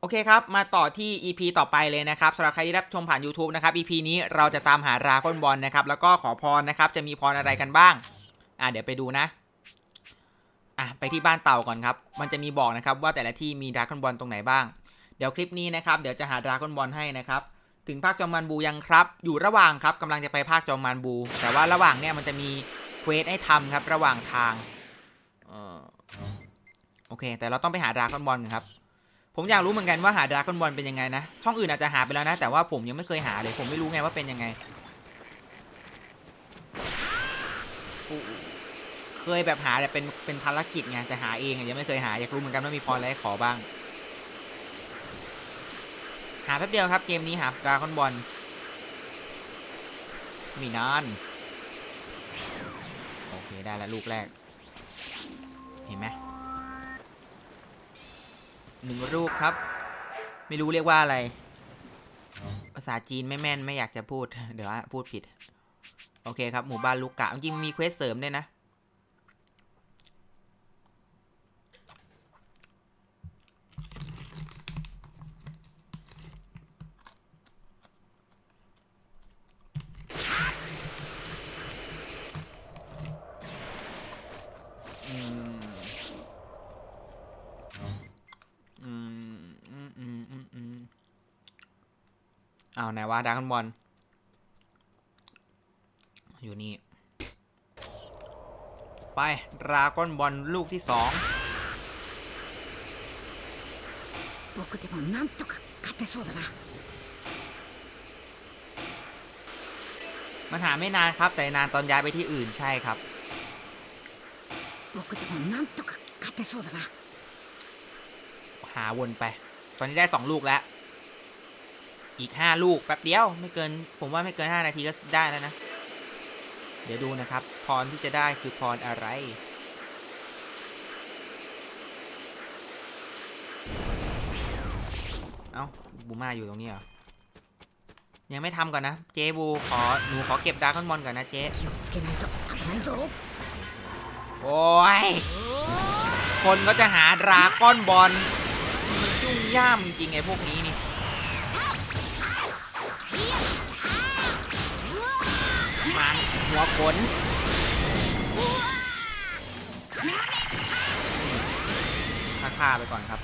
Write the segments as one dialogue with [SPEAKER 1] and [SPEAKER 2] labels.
[SPEAKER 1] โอเคครับ มาต่อที่ EP ต่อไปเลยนะครับสำหรับใครที่รับชมผ่าน YouTube นะครับ EP นี้เราจะตามหาราก้อนบอลนะครับ แล้วก็ขอพรนะครับ จะมีพรอะไรกันบ้าง อะเดี๋ยวไปดูนะ อะไปที่บ้านเต่าก่อนครับ มันจะมีบอกนะครับว่าแต่ละที่มีดราก้อนบอลตรงไหนบ้าง เดี๋ยวคลิปนี้นะครับ เดี๋ยวจะหาดราก้อนบอลให้นะครับ ถึงภาคจอมมันบูยังครับ อยู่ระหว่างครับกำลังจะไปภาคจอมมันบู แต่ว่าระหว่างเนี่ยมันจะมีเควสให้ทำครับ ระหว่างทาง เออโอเค แต่เราต้องไปหาดราก้อนบอลครับ ผมอยากรู้เหมือนกันว่าหาดราก้อนบอลเป็นยังไงนะ ช่องอื่นอาจจะหาไปแล้วนะ แต่ว่าผมยังไม่เคยหาเลย ผมไม่รู้ไงว่าเป็นยังไง เคยแบบหาแต่เป็นเป็นภารกิจไงแต่หาเองยังไม่เคยหาอยากรู้เหมือนกันว่ามีพรอะไรขอบ้าง หาแป๊บเดียวครับ เกมนี้หาดราก้อนบอลมีนานโอเคได้แล้วลูกแรก เห็นไหม หนึ่งรูปครับ ไม่รู้เรียกว่าอะไร ภาษาจีนไม่แม่นไม่อยากจะพูด เดี๋ยวพูดผิด โอเคครับ หมู่บ้านลูกกะ จริงมีเควสเสริมด้วยนะ อืม อืม อืม อืม อืม อืม อ้าวไหนวะดราก้อนบอล อยู่นี่ ไปดราก้อนบอลลูกที่สอง
[SPEAKER 2] 僕でもなんとか勝てそうだな
[SPEAKER 1] มันหาไม่นานครับ แต่นานตอนย้ายไปที่อื่นใช่ครับ
[SPEAKER 2] 僕でもなんとか勝てそうだな
[SPEAKER 1] หาวนไป ตอนนี้ได้สองลูกแล้ว อีก 5 ลูกแป๊บเดียวไม่เกิน ผมว่าไม่เกิน 5 นาทีก็ได้แล้วนะ เดี๋ยวดูนะครับ พรที่จะได้คือพรอะไร เอา้าบูมาอยู่ตรงนี้เหรอ ยังไม่ทำก่อนนะ เจบูขอหนูขอเก็บดาร์กอนบอลก่อนนะเจ๊โอ้ย คนก็จะหาดราก้อนบอลมันยุ่งยากจริงไอ้พวกนี้ หัวขนฆ่าๆไปก่อนครับ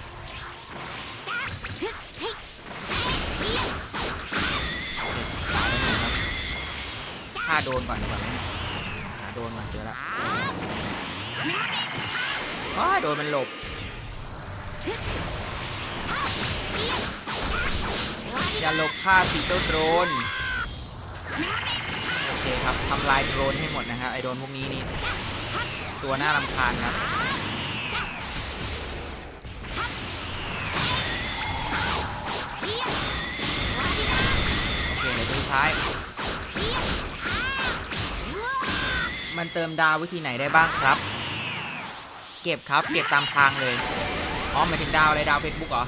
[SPEAKER 1] ฆ่าโดนก่อนดีกว่าไหมหาโดนมาเจอแล้วอ้าโดนมันหลบอย่าหลบฆ่าสีเจ้าโดรน เคครับทำลายโดรนให้หมดนะครับไอโดรนพวกนี้นี่ตัวน่ารำคาญครับโอเคเดี๋ยวตัวสุดท้าย มันเติมดาววิธีไหนได้บ้างครับ เก็บครับเก็บตามทางเลยอ๋อหมายถึงดาวอะไรดาวเฟซบุ๊กเหรอ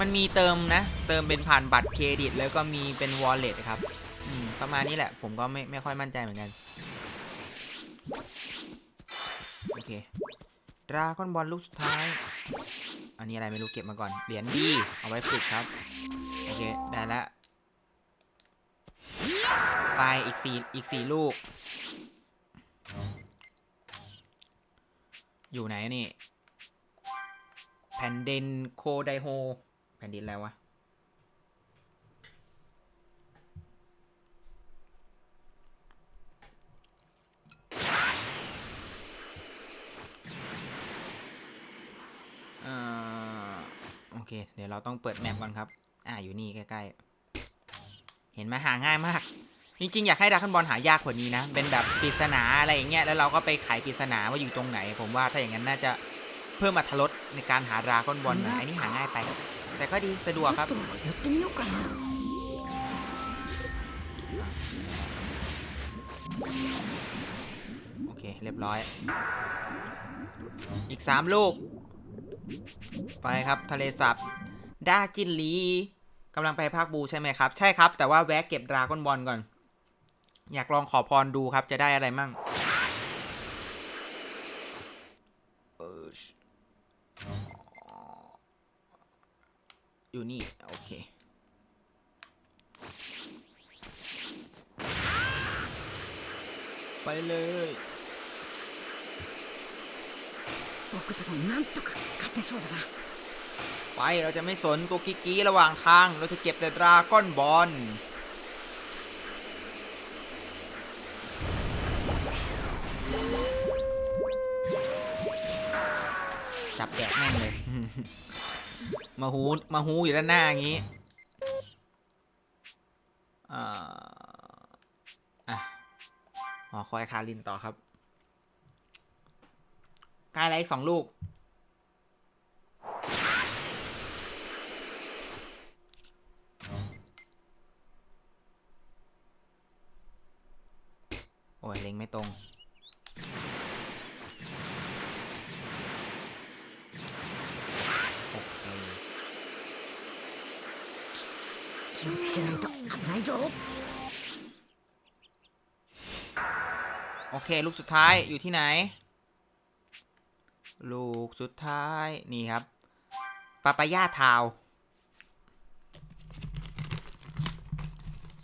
[SPEAKER 1] มันมีเติมนะ เติมเป็นผ่านบัตรเครดิต แล้วก็มีเป็นวอลเล็ตครับ ประมาณนี้แหละ ผมก็ไม่ไม่ค่อยมั่นใจเหมือนกัน โอเคดราก้อนบอลลูกสุดท้าย อันนี้อะไรไม่รู้เก็บมาก่อน เหรียญดี เอาไว้ฝึกครับ โอเค ได้แล้วไปอีกสี่อีกสี่ลูก อยู่ไหนนี่ แผ่นดินโคไดโฮ แผ่นดินอะไรวะ โอเค เดี๋ยวเราต้องเปิดแมปก่อนครับ อ่าอยู่นี่ใกล้ๆ เห็นไหมหาง่ายมาก จริงๆ อยากให้ดักขันบอลหายากกว่านี้นะ เป็นแบบปริศนาอะไรอย่างเงี้ย แล้วเราก็ไปไขปริศนาว่าอยู่ตรงไหน ผมว่าถ้าอย่างนั้นน่าจะเพิ่มอรรลรสในการหาราก้อนบอลนะอ้นี่หาง่ายไป แต่ก็ดีสะดวกครับโอเค เรียบร้อย อีกสามลูก ไปครับทะเลสาบดาจินลีกำลังไปภาคบูใช่ไหมครับ ใช่ครับ แต่ว่าแวะเก็บดราก้อนบอลก่อน อยากลองขอพรดูครับจะได้อะไรมั่งอยู่นี่ โอเค ไปเลย
[SPEAKER 2] 僕でもなんとか勝てそうだな
[SPEAKER 1] ไปเราจะไม่สนตัวกิ๊กกี้ระหว่างทาง เราจะเก็บแต่ดราก้อนบอล จับแดกแม่งเลย มาหูมาหูอยู่ด้านหน้าอย่างนี้อ่าอ่ะหอคอยคารินต่อครับ กลายอะไรอีกสองลูก โอ้ย เล็งไม่ตรง โอเค
[SPEAKER 2] 気をつけないと危ないぞ
[SPEAKER 1] โอเค ลูกสุดท้ายอยู่ที่ไหน ลูกสุดท้าย นี่ครับปาปายาทาว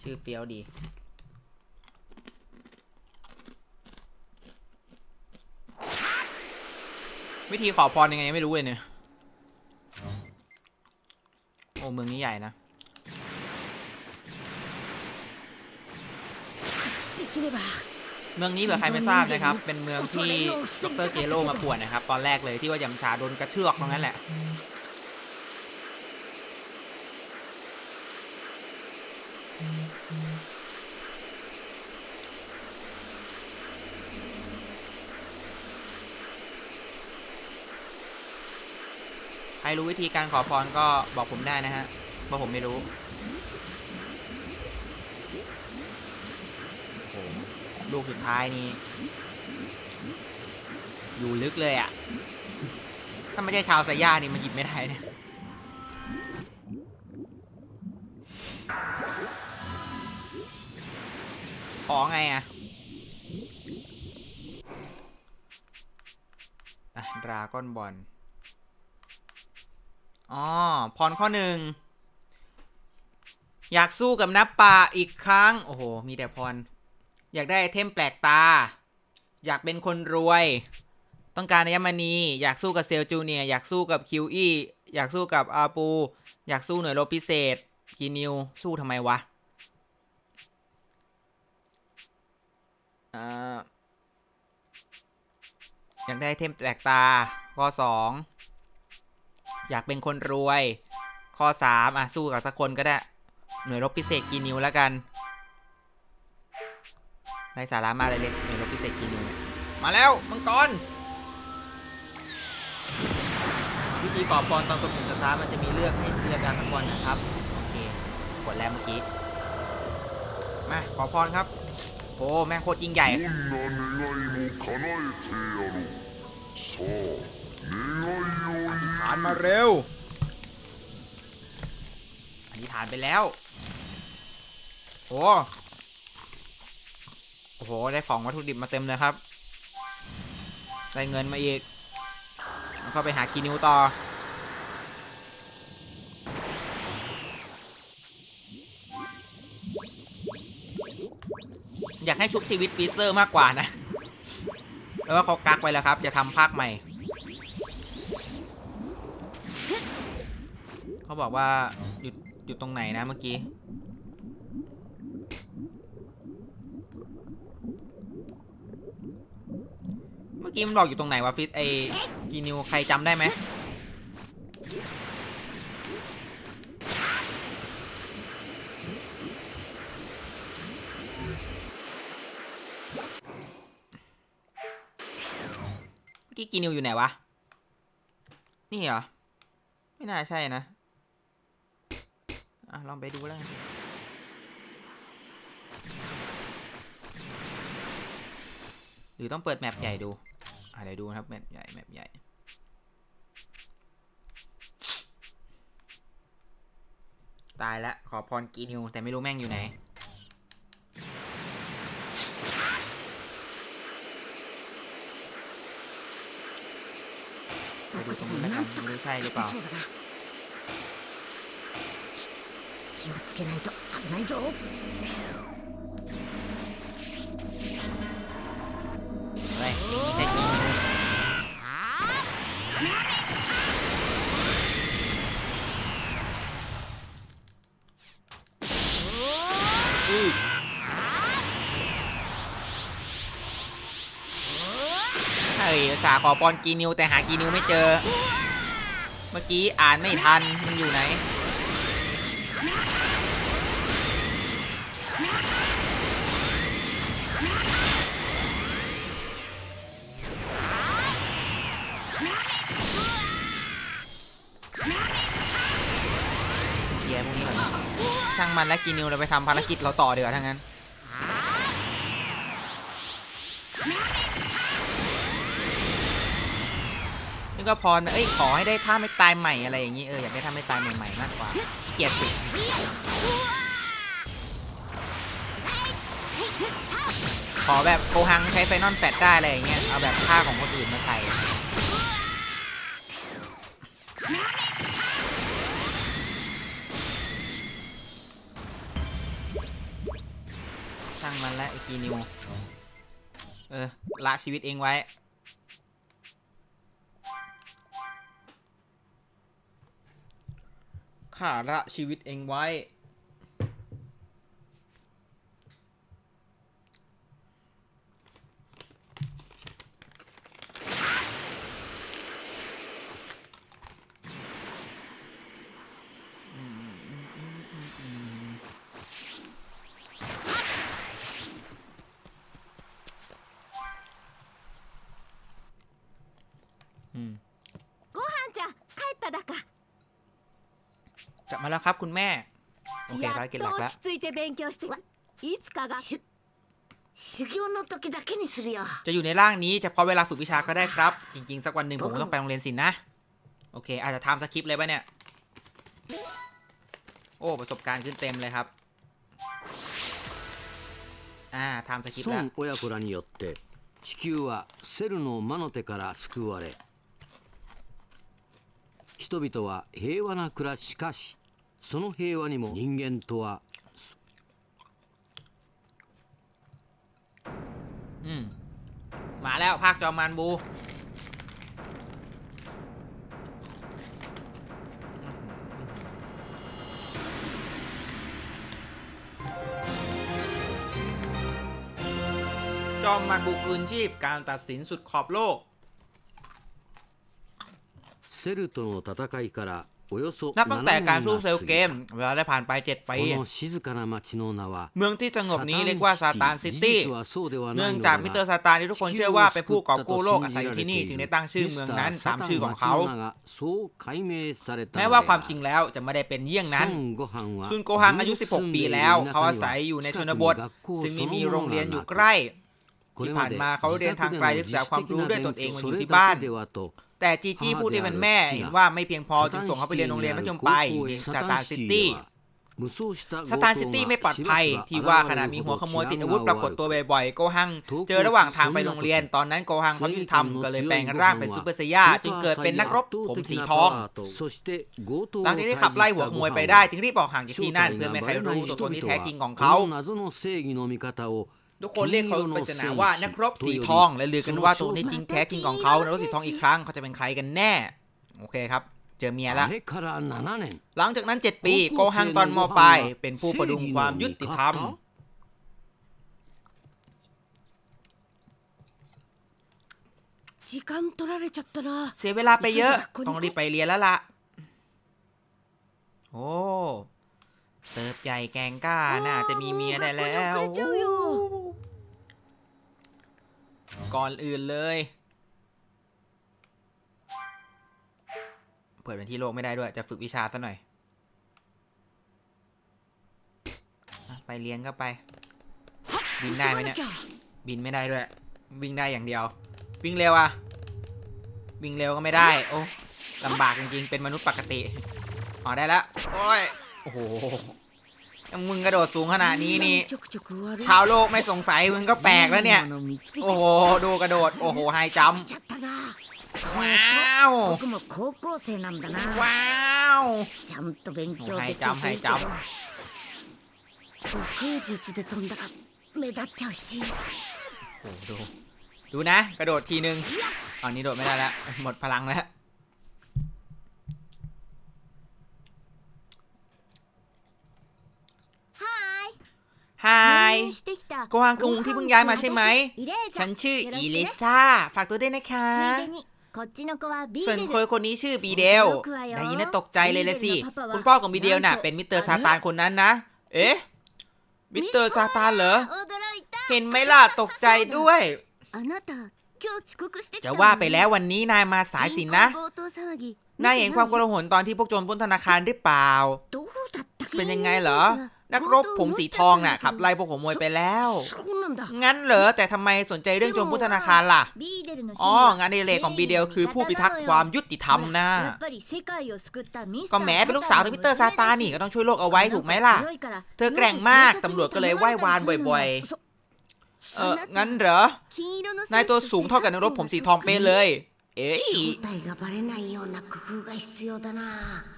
[SPEAKER 1] ชื่อเฟี้ยวดี วิธีขอพรยังไงยังไม่รู้เลยเนี่ย โอ้เมืองนี้ใหญ่นะ
[SPEAKER 2] できれば
[SPEAKER 1] เมืองนี้เผื่อใครไม่ทราบนะครับ เป็นเมืองที่ดรเกโรมาป่วนนะครับ ตอนแรกเลยที่ว่ายำชาโดนกระเทือกตรงนั้นแหละใครรู้วิธีการขอพรก็บอกผมได้นะฮะเพราะผมไม่รู้ โอ้โห ลูกสุดท้ายนี่อยู่ลึกเลยอะ่ะ ถ้าไม่ใช่ชาวไซย่านี่มันหยิบไม่ได้เนี่ยขอไงอะ่ะอะดราก้อนบอลอ๋อพรข้อหนึ่งอยากสู้กับนับป่าอีกครั้ง โอ้โห มีแต่พร อยากได้ไอเทมแปลกตา อยากเป็นคนรวย ต้องการอัญมณีอยากสู้กับเซลจูเนียอยากสู้กับคิวอี้อยากสู้กับอาปู อยากสู้หน่วยรบพิเศษกีนิวสู้ทำไมวะอยากได้เทมแปลกตา ข้อสองอยากเป็นคนรวย ข้อสามอะ สู้กับสักคนก็ได้ หน่วยรบพิเศษกีนิวแล้วกัน ในสาระมาเล็กในรถพิเศษกีนิวมาแล้วมังกรวิธีก่อพรตอนกดปุ่มสาร์มันจะมีเลือกให้เลือกการทั้งบอลนะครับโอเคกดแล้วเมื่อกี้มาขอพรครับโอ้แม่งโคตรยิ่งใหญ่
[SPEAKER 3] อธิษ
[SPEAKER 1] ฐานมาเร็วอธิษฐานไปแล้วโอ้ โอ้โห ได้ของวัตถุดิบมาเต็มเลยครับ ได้เงินมาอีก แล้วก็ไปหากินิวต่อ อยากให้ชุบชีวิตฟีเซอร์มากกว่านะ แล้วก็เขากักไว้แล้วครับ จะทำภาคใหม่ เขาบอกว่า อยู่อยู่ตรงไหนนะเมื่อกี้ อกี้มันบอกอยู่ตรงไหนวะฟิตไอกีนิวใครจำได้ไหมเมื่อกี้กีนิวอยู่ไหนวะ นี่เหรอ ไม่น่าใช่นะอะลองไปดูแล้วหรือต้องเปิดแมปใหญ่ดู อ่ะเดี๋ยวดูนะครับ แมปใหญ่ แมปใหญ่ ตายแล้ว ขอพรกีนิว แต่ไม่รู้แม่งอยู่ไหน ไปดู
[SPEAKER 2] 僕
[SPEAKER 1] ตร
[SPEAKER 2] で
[SPEAKER 1] ง
[SPEAKER 2] も
[SPEAKER 1] นี้แล้ว
[SPEAKER 2] な
[SPEAKER 1] กัน
[SPEAKER 2] んと
[SPEAKER 1] ไม่
[SPEAKER 2] か
[SPEAKER 1] รู้ใช่หรือ
[SPEAKER 2] 勝
[SPEAKER 1] เปล่า
[SPEAKER 2] てそうだな 気をつけないと危ないぞ
[SPEAKER 1] เฮ้ยไม่ใช่กีนิว ยอุตสาห์ขอปอนกีนิวแต่หากีนิวไม่เจอ เมื่อกี้อ่านไม่ทันมันอยู่ไหน เกียร์พวกนี้ก่อนช่างมันและกีนิวเราไปทำภารกิจเราต่อเดี๋ยวาทั้างนั้น นี่ก็พรเอ้ยขอให้ได้ท่าไม่ตายใหม่อะไรอย่างนี้เอออยากได้ท่าไม่ตายใหม่ๆมากกว่าเกียดฝึกขอแบบโกหังใช้ไฟนอลแฟดได้อะไรอย่างเงี้ยเอาแบบท่าของคนอื่นมาใส่ช่างมันและไอ้กีนิวเออละชีวิตเองไว้าระชีวิตเองไว้ ครับคุณแม่ โอเค
[SPEAKER 2] や
[SPEAKER 1] ภาร
[SPEAKER 2] っ
[SPEAKER 1] กิจห
[SPEAKER 2] と
[SPEAKER 1] ลัก
[SPEAKER 2] 落
[SPEAKER 1] แล้ว
[SPEAKER 2] ち着いて勉強していつかがし修行の時だけにするよ
[SPEAKER 1] จะอยู่ในร่างนี้เฉพาะเวลาฝึกวิชาก็ได้ครับ จริง ๆ สักวันหนึ่งผมก็ต้องไปโรงเรียนศิลป์นะ โอเค อาจจะทำสคริปต์เลยปะเนี่ย โอ้ ประสบการณ์ขึ้นเต็มเลยครับ อ่าทำสคริปต์แล้ว
[SPEAKER 4] 孫親子らによって地球はセルの魔の手から救われ人々は平和な暮らししかし その平和にも人間とは
[SPEAKER 1] อืม มาแล้วภาคจอมมานบู จอมมานบูคืนชีพการตัดสินสุดขอบโลก
[SPEAKER 4] セルとの戦いからおよそ
[SPEAKER 1] นับตั้งแต่การสู้เซลเกม เวลาได้ผ่านไป 7 ปี เมืองที่สงบนี้เรียกว่าซาตานซิตี้ เนื่องจากมิสเตอร์ซาตานที่ทุกคนเชื่อว่าเป็นผู้กอบกู้โลกอาศัยที่นี่ จึงได้ตั้งชื่อเมืองนั้นตามชื่อของเขา แม้ว่าความจริงแล้วจะไม่ได้เป็นเยี่ยงนั้น ซุนโกฮังอายุ 16 ปีแล้ว เขาอาศัยอยู่ในชนบท ซึ่งมีมีโรงเรียนอยู่ใกล้ที่ผ่านมาเขาเรียนทางไกลศึกษาความรู้ด้วยตนเองมาอยู่ที่บ้าน แต่จีจี้ผู้ที่เป็นแม่เห็นว่าไม่เพียงพอจึงส่งเขาไปเรียนโรงเรียนมัธยมปลายอยู่ที่สตาร์ซิตี้สตาร์ซิตี้ไม่ปลอดภัย ที่ว่าขณะมีหัวขโมยติดอาวุธปรากฏตัวบ่อยๆโกหัง เจอระหว่างทางไปโรงเรียนตอนนั้นโกหังเขายุติธรรมก็เลยแปลงร่างเป็นซูเปอร์ไซย่าจึงเกิดเป็นนักรบผมสีทอง หลังจากที่ขับไล่หัวขโมยไปได้จึงรีบออกห่างจากที่นั่นเพื่อไม่ให้ใครรู้ตัวตนที่แท้จริงของเขา ทุกคนเรียกเขาปริศนาว่านักรบสีทอง และลือกันว่าตัวนี้จริงแท้จริงของเขานักรบสีทองอีกครั้งเขาจะเป็นใครกันแน่ โอเคครับ เจอเมียละหลังจากนั้น 7 ปีโกฮังตอนมปลายเป็นผู้ประดุมความยุติธรรมเสียเวลาไปเยอะ ต้องรีบไปเรียนแล้วล่ะ โอ้เติบใหญ่แกงก้า น่าจะมีเมียได้แล้ว ก่อนอื่นเลย เปิดเป็นที่โลกไม่ได้ด้วย จะฝึกวิชาซะหน่อย ไปเลี้ยงก็ไป บินได้ไหมเนี่ย บินไม่ได้ด้วย วิ่งได้อย่างเดียว วิ่งเร็วอะวิ่งเร็วก็ไม่ได้ โอ้ลำบากจริงๆ เป็นมนุษย์ปกติ อ๋อได้แล้ว โอ้ย โอ้โห มึงกระโดดสูงขนาดนี้นี่ชาวโลกไม่สงสัยมึงก็แปลกแล้วเนี่ย โอ้โหดูกระโดด โอ้โหไฮจัมว้าวว้าว
[SPEAKER 2] ไฮจัมไฮจัม
[SPEAKER 1] โอ้โหดูดูนะ กระโดดทีนึงตอนนี้โดดไม่ได้แล้ว หมดพลังแล้ว ฮากวางกุงที่เพิ่งย้ายมาใช่ไหม ฉันชื่ออีเลซาฝากตัวด้วยนะคะ ส่วนคนคนนี้ชื่อบีเดลนายยิน่าตกใจเลยละสิ คุณพ่อของบีเดลน่ะ เป็นมิสเตอร์ซาตานคนนั้นนะ เอ๊ะ มิสเตอร์ซาตานเหรอ เห็นไหมล่ะ ตกใจด้วยจะว่าไปแล้ววันนี้นายมาสายสินนะ นายเห็นความกระหลตอนที่พวกโจรปล้นธนาคารหรือเปล่า เป็นยังไงเหรอ นักรบผมสีทองน่ะขับไล่พวกผมมวยไปแล้ว งั้นเหรอแต่ทำไมสนใจเรื่องโจมพุทธนาคารล่ะ อ๋องานเดเลของบีเดลคือผู้พิทักษ์ความยุติธรรมนะ ก็แม้เป็นลูกสาวของมิสเตอร์ซาตานนี่ก็ต้องช่วยโลกเอาไว้ถูกไหมล่ะ เธอแกร่งมากตำรวจก็เลยไหว้วานบ่อยๆ เอองั้นเหรอนายตัวสูงเท่ากับนักรบผมสีทองเป็นเลย เอ๊ะ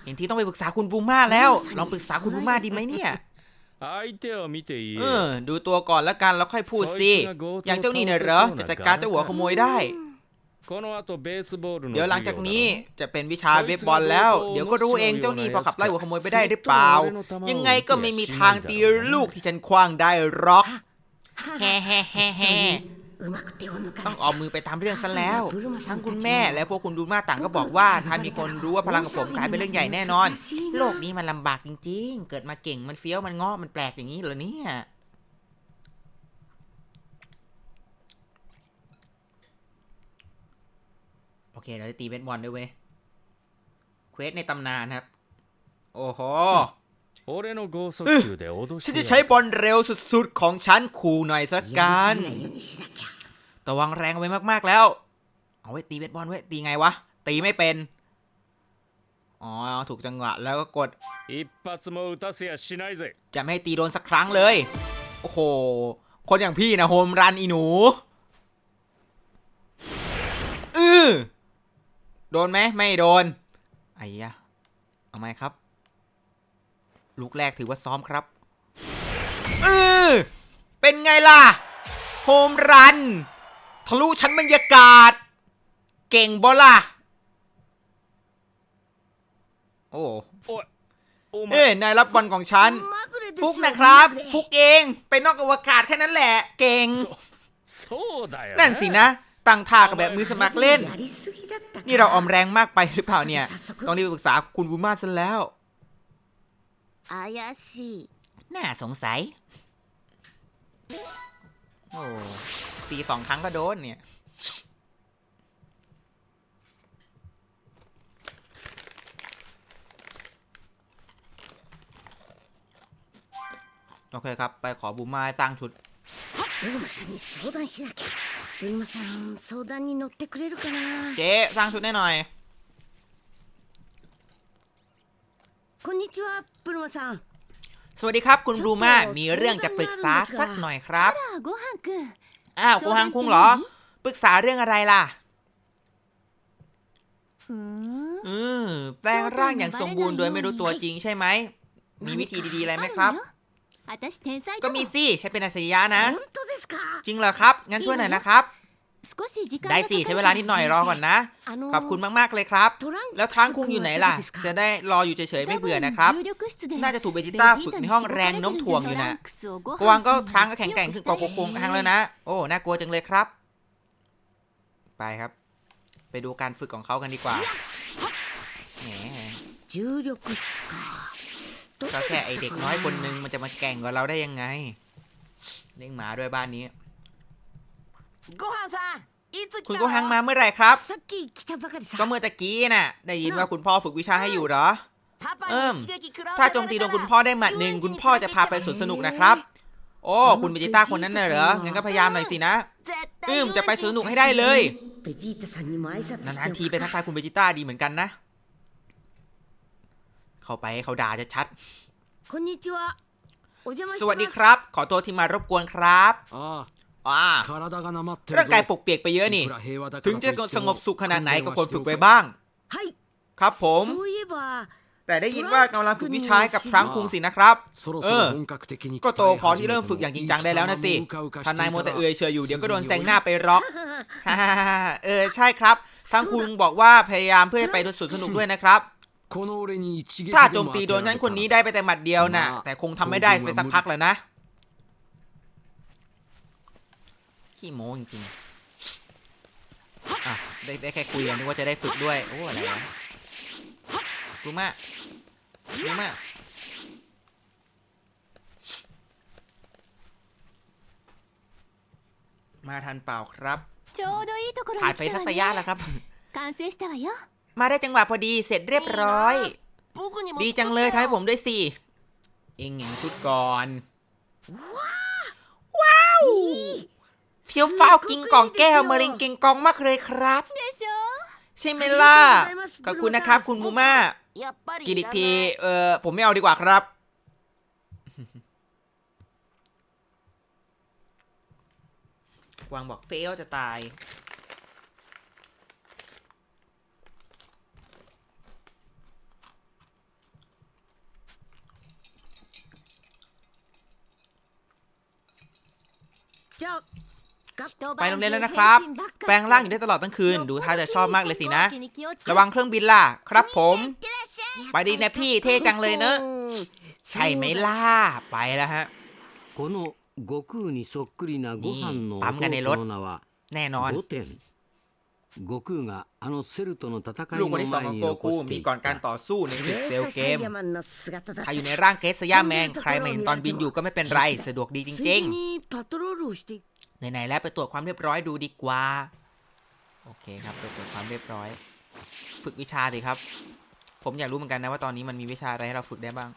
[SPEAKER 1] เห็นที่ต้องไปปรึกษาคุณบูม่าแล้ว ลองปรึกษาคุณบูม่าดีไหมเนี่ย เออ ดูตัวก่อนแล้วกันแล้วค่อยพูดสิ อย่างเจ้านี่เนี่ยเหรอ จะจัดการเจ้าหัวขโมยได้ เดี๋ยวหลังจากนี้จะเป็นวิชาเว็บอลแล้ว เดี๋ยวก็รู้เองเจ้านี่พอขับไล่หัวขโมยไปได้หรือเปล่า ยังไงก็ไม่มีทางตีลูกที่ฉันคว้างได้หรอก แฮ่แฮ่แฮ่ แฮ่
[SPEAKER 2] うまく手を抜か
[SPEAKER 1] ต้
[SPEAKER 2] な
[SPEAKER 1] อง
[SPEAKER 2] き
[SPEAKER 1] เอา
[SPEAKER 2] ゃ
[SPEAKER 1] มือไปตามเรื่องซะแล้ว ทั้งคุณแม่และพวกคุณดูมาต่างก็บอกว่า ถ้ามีคนรู้ว่าพลังของผมกลายเป็นเรื่องใหญ่แน่นอน โลกนี้มันลำบากจริงๆ เกิดมาเก่งมันเฟี้ยวมันง้อมันแปลกอย่างนี้เหรอเนี่ย โอเค เราจะตีเบสบอลด้วยเว้ย เควสในตำนานครับ โอ้โห
[SPEAKER 5] 俺の剛速球で脅
[SPEAKER 1] ฉัน
[SPEAKER 5] し
[SPEAKER 1] จะ
[SPEAKER 5] て
[SPEAKER 1] ใช้
[SPEAKER 5] やる
[SPEAKER 1] บอลเร็วสุดๆ ของฉันคูหน่อยสัก
[SPEAKER 2] や
[SPEAKER 1] กัน
[SPEAKER 2] りすぎ
[SPEAKER 1] แต่วางแรงไปมากๆแล้ว เอาไว้ตีเบสบอลไว้ตีไงวะ ตีไม่เป็น อ๋อ ถูกจังหวะแล้วก็กด จะไม่ให้ตีโดนสักครั้งเลย โอ้โห คนอย่างพี่นะโฮมรันอีหนูอือโดนไหมไม่โดน ไอ้ยะเอาไหมครับ ลูกแรกถือว่าซ้อมครับ อือเป็นไงล่ะ โฮมรัน ทะลุชั้นบรรยากาศ เก่งบอล่ะ โอ้
[SPEAKER 5] おいお
[SPEAKER 1] เอ้
[SPEAKER 5] 前
[SPEAKER 1] นายรับบอลของฉัน
[SPEAKER 2] まぐれですよ
[SPEAKER 1] ฟุกนะครับ
[SPEAKER 2] まぐれ
[SPEAKER 1] ฟุกเอง ไปนอกอวกาศแค่นั้นแหละ เก่ง
[SPEAKER 5] そうだよ
[SPEAKER 1] นั่นสินะ ตั้งท่ากับแบบมือสมัครเล่น
[SPEAKER 2] やりすぎだったか
[SPEAKER 1] นี่เราออมแรงมากไปหรือเปล่าเนี่ย ต้องรีบไปปรึกษาคุณบูมาซะแล้ว
[SPEAKER 2] 怪しい
[SPEAKER 1] น่าสงสัย โอ้ สี่สองครั้งก็โดนเนี่ย โอเคครับ ไปขอบูมาสร้างชุดเจ๊สร้างชุดได้หน่อยสวัสดีครับ คุณรูมามีเรื่องจะปรึกษาสักหน่อยครับ อ้าวโกฮังคุงเหรอ ปรึกษาเรื่องอะไรล่ะ อือแปลงร่างอย่างสมบูรณ์โดยไม่รู้ตัวจริงใช่ไหม มีวิธีดีๆอะไรไหมครับ ก็มีสิ ใช้เป็นอาสยานะ จริงเหรอครับ งั้นช่วยหน่อยนะครับ ได้สิใช้เวลานิดหน่อยรอก่อนนะ ขอบคุณมากๆเลยครับ แล้วทั้งคุงอยู่ไหนล่ะ จะได้รออยู่เฉยๆไม่เบื่อนะครับ น่าจะถูกเบจิต้าฝึกในห้องแรงโน้มถ่วงอยู่นะกวางก็ทั้งก็แข็งแกร่งขึ้นกว่าโกงทางแล้วนะ โอ้น่ากลัวจังเลยครับ ไปครับ ไปดูการฝึกของเขากันดีกว่าแหมก็แค่ไอเด็กน้อยคนนึงมันจะมาแข่งกับเราได้ยังไง เลี้ยงหมาด้วยบ้านนี้
[SPEAKER 6] กฮังาอีตุ
[SPEAKER 1] คุณ
[SPEAKER 6] โก
[SPEAKER 1] ฮังมาเมื่อไหร่ครับก็เมื่อตะกี้น่ะ ได้ยินว่าคุณพ่อฝึกวิชาให้อยู่เหรอ
[SPEAKER 6] เอิ
[SPEAKER 1] มถ้าโจมตีโดนคุณพ่อได้หมัดหนึ่งคุณพ่อจะพาไปสวนสนุกนะครับ โอ้ คุณเบจิต้าคนนั้นน่ะเหรอ งั้นก็พยายามหน่อยสินะ อืมจะไปสวนสนุกให้ได้เลย นานๆทีไปทักทายคุณเบจิต้าดีเหมือนกันนะ เข้าไปเขาด่าจะชัดสวัสดีครับ ขอตัวที่มารบกวนครับ อ๋
[SPEAKER 4] อ
[SPEAKER 1] ร่างกายปกเปียกไปเยอะนี่ ถึงจะสงบสุขขนาดไหนก็ควรฝึกไปบ้าง ครับผม แต่ได้ยินว่ากำลังฝึกวิชายกับครั้งคุงสินะครับเออก็โตพอที่เริ่มฝึกอย่างจริงจังได้แล้วนะสิทานายโมแต่เอือยเชยอยู่เดี๋ยวก็โดนแซงหน้าไปร็อกเออใช่ครับทั้งคุงบอกว่าพยายามเพื่อไปสุดสนุกด้วยนะครับถ้าโจมตีโดน
[SPEAKER 7] ฉั
[SPEAKER 1] นคนนี้ได้ไปแต่หมัดเดียวน่ะ แต่คงทำไม่ได้ไปสักพักแล้วนะี้โม้จริงๆได้ได้แค่คุยกันนึกว่าจะได้ฝึกด้วย โอ้อะไรวะกูมากูมามาทันเปล่าครับผ่านไปสักระยะแล้วครับ มาได้จังหวะพอดีเสร็จเรียบร้อย ดีจังเลยทายผมด้วยสิ เองเอย่งชุดก่อน ว้าว เพียวเฝ้ากินกล่องแก้วมะเร็งเก่งกองมากเลยครับ ใช่ไหมล่ะ ขอบคุณนะครับ คุณมูมากินอีกที เออผมไม่เอาดีกว่าครับกวางบอกเฟลจะตาย
[SPEAKER 2] เจ้า
[SPEAKER 1] ไปโรงเรียนแล้วนะครับ แปลงร่างอยู่ได้ตลอดทั้งคืน ดูท่าจะชอบมากเลยสินะ ระวังเครื่องบินล่ะ ครับผม ไปดีนะพี่เท่จังเลยเนอะ ใช่ไหมล่ะ ไปแล้วฮะ
[SPEAKER 4] この悟空にそっくりなご飯の
[SPEAKER 1] パンがね
[SPEAKER 4] 弟の名は
[SPEAKER 1] แน่นอน
[SPEAKER 4] ゴテン悟空があのセルとの戦い
[SPEAKER 1] ลูก
[SPEAKER 4] の
[SPEAKER 1] คนที่สองข
[SPEAKER 4] 前
[SPEAKER 1] อง
[SPEAKER 4] に
[SPEAKER 1] โกคู
[SPEAKER 4] 残して
[SPEAKER 1] มี
[SPEAKER 4] い
[SPEAKER 1] ก่อนการ
[SPEAKER 4] た
[SPEAKER 1] ต่อสู้ในศึกเซลล์เกม
[SPEAKER 2] マンの姿だ
[SPEAKER 1] ถ้าอยู่ในร่างเกสยาแมง ใครไม่เห็นตอนบินอยู่ก็ไม่เป็นไร สะดวกดีจริง
[SPEAKER 2] にパトロールをして
[SPEAKER 1] ๆ ไหนๆแล้วไปตรวจความเรียบร้อยดูดีกว่า โอเคครับไปตรวจความเรียบร้อย ฝึกวิชาสิครับ ผมอยากรู้เหมือนกันนะว่าตอนนี้มันมีวิชาอะไรให้เราฝึกได้บ้าง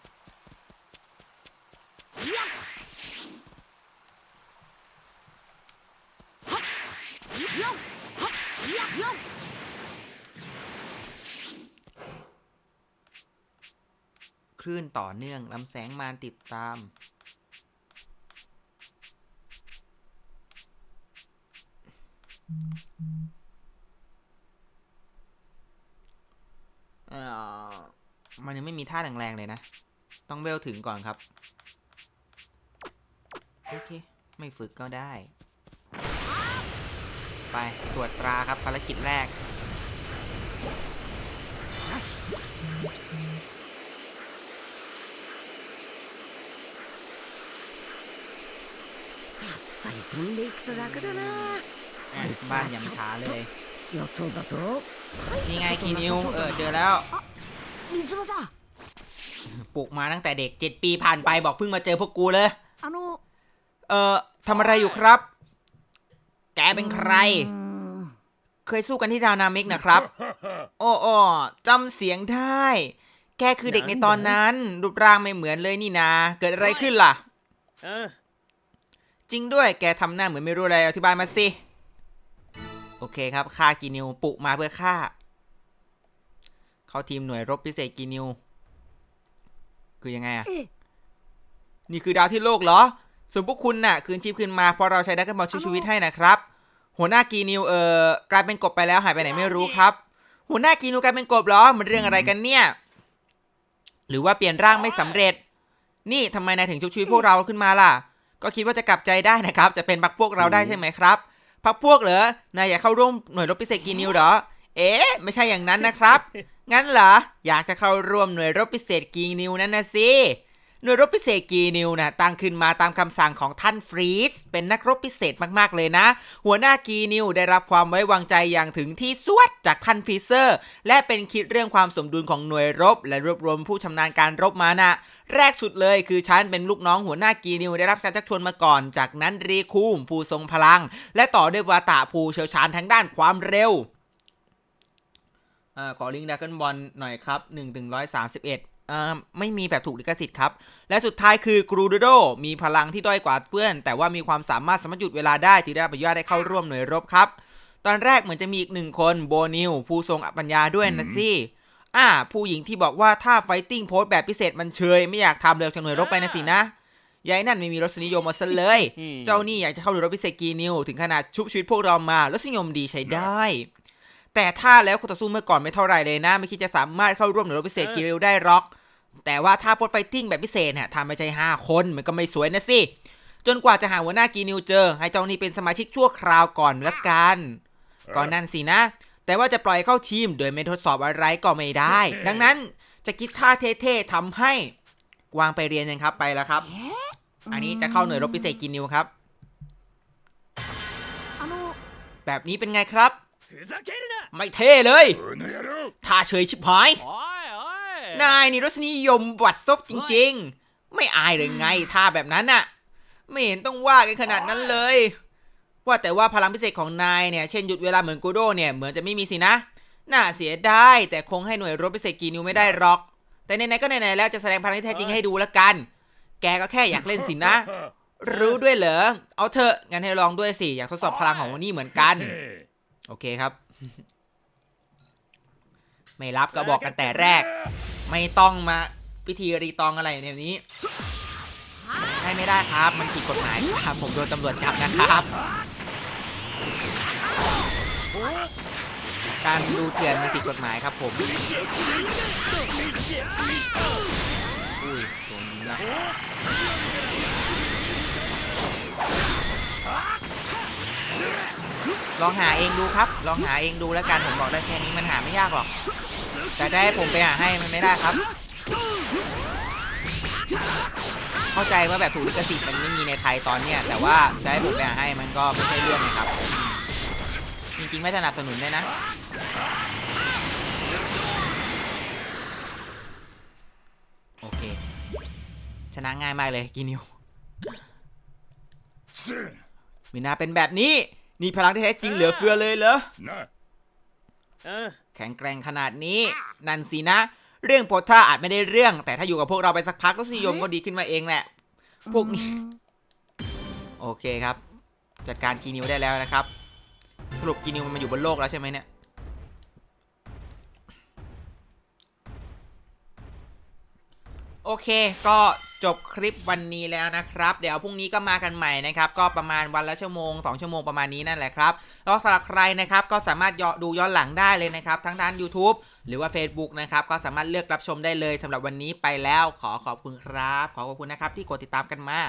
[SPEAKER 1] คลื่นต่อเนื่องลำแสงมารติดตาม เอ่อมันยังไม่มีท่าแรงๆเลยนะ ต้องเวลถึงก่อนครับ โอเค ไม่ฝึกก็ได้ ไปตรวจตราครับภารกิจแรก
[SPEAKER 2] やっぱり飛んでいくと楽だな
[SPEAKER 1] อ่ะ บ้านยังช้าเลยนี่ไงคีนิวเออเจอแล้วปลูกมาตั้งแต่เด็กเจ็ดปีผ่านไปบอกเพิ่งมาเจอพวกกูเลยเออทำอะไรอยู่ครับ แกเป็นใคร เคยสู้กันที่ดาวนามิกนะครับ โอ้โอจำเสียงได้ แกคือเด็กในตอนนั้น รูปร่างไม่เหมือนเลยนี่นา เกิดอะไรขึ้นล่ะจริงด้วยแกทำหน้าเหมือนไม่รู้อะไรอธิบายมาสิ โอเคครับฆ่ากีนิวปลุกมาเพื่อฆ่า เข้าทีมหน่วยรบพิเศษกีนิว คือยังไงอะ
[SPEAKER 2] ええ
[SPEAKER 1] นี่คือดาวที่โลกเหรอ ส่วนพวกคุณน่ะ คืนชีพคืนมาเพราะเราใช้ดักกันบอลช่วยชีวิตให้นะครับ หัวหน้ากีนิวเอ่อกลายเป็นกบไปแล้วหายไปไหนไม่รู้ครับ หัวหน้ากีนิวกลายเป็นกบเหรอมันเรื่องอะไรกันเนี่ย หรือว่าเปลี่ยนร่างไม่สำเร็จ นี่ทำไมนายถึงชุบชีวิตพวกเราขึ้นมาล่ะ ก็คิดว่าจะกลับใจได้นะครับ จะเป็นพักพวกเราได้ใช่ไหมครับ พักพวกเหรอนายอยากเข้าร่วมหน่วยรบพิเศษกีนิวเหรอ เอ๊ะ ไม่ใช่อย่างนั้นนะครับ งั้นเหรอ อยากจะเข้าร่วมหน่วยรบพิเศษกีนิวนั่นนะสิ หน่วยรบพิเศษกีนิวนะตั้งขึ้นมาตามคำสั่งของท่านฟรีสเป็นนักรบพิเศษมากๆเลยนะ หัวหน้ากีนิวได้รับความไว้วางใจอย่างถึงที่สุดจากท่านฟรีเซอร์ และเป็นคิดเรื่องความสมดุลของหน่วยรบ และรวบรวมผู้ชำนาญการรบมานะแรกสุดเลยคือฉันเป็นลูกน้องหัวหน้ากีนิวได้รับการชักชวนมาก่อน จากนั้นรีคูมผู้ทรงพลัง และต่อด้วยวาตะผู้เชี่ยวชาญทางด้านความเร็วอ่าขอลิงก์ดักเกิลบอลหน่อยครับ1ถึง131อ่า ไม่มีแบบถูกลิขสิทธิ์ครับ และสุดท้ายคือกรูโดโดมีพลังที่ด้อยกว่าเพื่อน แต่ว่ามีความสามารถสามารถหยุดเวลาได้ที่ได้รับอนุญาตให้เข้าร่วมหน่วยรบครับ ตอนแรกเหมือนจะมีอีกหนึ่งคนโบนิวผู้ทรงปัญญาด้วยนะสิอ่า ผู้หญิงที่บอกว่าถ้าไฟติ้งโพสแบบพิเศษมันเชย ไม่อยากทำเลยจากหน่วยรบไปนะสินะยายนั่นไม่มีรสนิยมมาซะเลย เจ้านี่อยากจะเข้าหน่วยรบพิเศษกีนิวถึงขนาดชุบชีวิตพวกเรามารสนิยมดีใช้ได้แต่ถ้าแล้วคู่ต่อสู้เมื่อก่อนไม่เท่าไหร่เลยนะ ไม่คิดจะสามารถเข้าร่วมหน่วยรบพิเศษกิริลได้หรอก แต่ว่าถ้าโพสไฟติ้งแบบพิเศษเนี่ยทำไม่ใช่5คนมันก็ไม่สวยนะสิ จนกว่าจะหาหัวหน้ากีนิวเจอ ให้เจ้านี้เป็นสมาชิกชั่วคราวก่อนละกันก่อนนั่นสินะ แต่ว่าจะปล่อยเข้าทีม โดยไม่ทดสอบอะไรก็ไม่ได้ ดังนั้นจะคิดท่าเท่ๆทำให้วางไปเรียนยังครับไปแล้วครับ อันนี้จะเข้าหน่วยรบพิเศษกินนิวครับ แบบนี้เป็นไงครับ ไม่เท่เลย ท่าเฉยชิบหาย นายนี่รสนิยมบัดซบจริงๆ ไม่อายเลยไงท่าแบบนั้นน่ะ ไม่เห็นต้องว่ากันขนาดนั้นเลย ว่าแต่ว่าพลังพิเศษของนายเนี่ย เช่นหยุดเวลาเหมือนกูโดเนี่ย เหมือนจะไม่มีสินะ น่าเสียดายแต่คงให้หน่วยรบพิเศษกีนิวไม่ได้หรอก แต่ไหนๆก็ไหนๆแล้วจะแสดงพลังที่แท้จริงให้ดูละกัน แกก็แค่อยากเล่นสินะ รู้ด้วยเหรอ เอาเถอะ งั้นให้ลองด้วยสิ อยากทดสอบพลังของวันนี้เหมือนกัน โอเคครับ ไม่รับก็บอกกันแต่แรก ไม่ต้องมาพิธีรีตองอะไรในนี้ให้ไม่ได้ครับ มันผิดกฎหมายครับ ผมโดนตำรวจจับนะครับ การดูเถื่อนมันผิดกฎหมายครับผมอุ้ยโดนยิงแล้วลองหาเองดูครับ ลองหาเองดูแล้วกันผมบอกได้แค่นี้มันหาไม่ยากหรอก แต่จะให้ผมไปหาให้มันไม่ได้ครับ เข้าใจว่าแบบถูกลิขสิทธิ์มันไม่มีในไทยตอนเนี้ยแต่ว่าจะให้ผมไปหาให้มันก็ไม่ใช่เรื่องนะครับ จริงๆไม่สนับสนุนเลยนะโอเค ชนะง่ายมากเลยกินิวมินาเป็นแบบนี้ นี่พลังที่แท้จริงเหลือเฟือเลยเหรอ แข็งแกร่งขนาดนี้ นั่นสินะ เรื่องโพธาอาจไม่ได้เรื่อง แต่ถ้าอยู่กับพวกเราไปสักพักก็นิยมก็ดีขึ้นมาเองแหละ พวกนี้ โอเคครับ จัดการกีนิวได้แล้วนะครับ สรุปกีนิวมันมาอยู่บนโลกแล้วใช่ไหมเนี่ย โอเค ก็จบคลิปวันนี้แล้วนะครับ เดี๋ยวพรุ่งนี้ก็มากันใหม่นะครับ ก็ประมาณวันละชั่วโมง 2 ชั่วโมงประมาณนี้นั่นแหละครับแล้วสำหรับใครนะครับก็สามารถย้อนดูย้อนหลังได้เลยนะครับ ทั้งด้าน YouTube หรือว่า Facebook นะครับ ก็สามารถเลือกรับชมได้เลยสำหรับวันนี้ไปแล้วขอขอบคุณครับ ขอขอบคุณนะครับที่กดติดตามกันมา